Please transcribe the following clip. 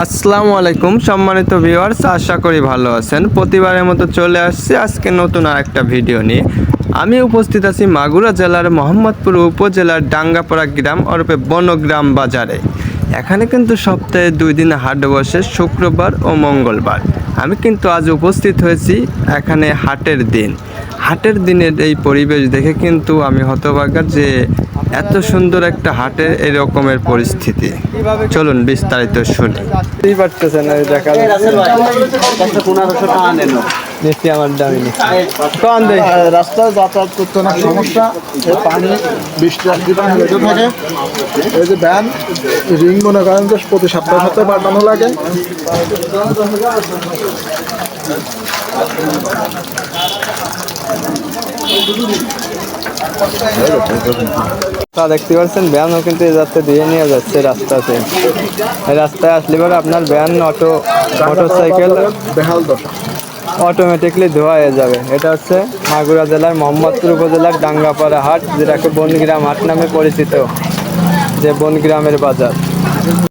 আসসালামু আলাইকুম সম্মানিত ভিউয়ার্স, আশা করি ভালো আছেন। প্রতিবারের মতো চলে আসছি আজকে নতুন আর একটা ভিডিও নিয়ে। আমি উপস্থিত আছি মাগুরা জেলার মোহাম্মদপুর উপজেলার ডাঙ্গাপাড়া গ্রাম ওরফে বনগ্রাম বাজারে। এখানে কিন্তু সপ্তাহে দুই দিন হাট বসে শুক্রবার ও মঙ্গলবার। আমি কিন্তু আজ উপস্থিত হয়েছি এখানে হাটের দিন। হাটের দিনের এই পরিবেশ দেখে কিন্তু আমি হতভাগ্য যে এত সুন্দর একটা হাটের এরকমের পরিস্থিতি। চলুন বিস্তারিত শুনি। বুঝতেই পারতেছেন দেখা আমার দামি রাস্তায় যাতায়াত করতে অনেক সমস্যা। পানি বৃষ্টি পানি লেগে থাকে। এই যে ভ্যান রিং মনে করেন যে প্রতি সপ্তাহে সপ্তাহে পাঠানো লাগে। তা দেখতে পাচ্ছেন, ভ্যানও কিন্তু এই রাস্তা দিয়ে নিয়ে যাচ্ছে রাস্তাতে। রাস্তায় আসলে পরে আপনার ভ্যান, অটো মোটর সাইকেল বেহাল অটোমেটিকলি ধোয়া হয়ে যাবে। এটা হচ্ছে মাগুরা জেলার মোহাম্মদপুর উপজেলার ডাঙ্গাপাড়া হাট, যেটাকে বনগ্রাম হাট নামে পরিচিত, যে বনগ্রামের বাজার।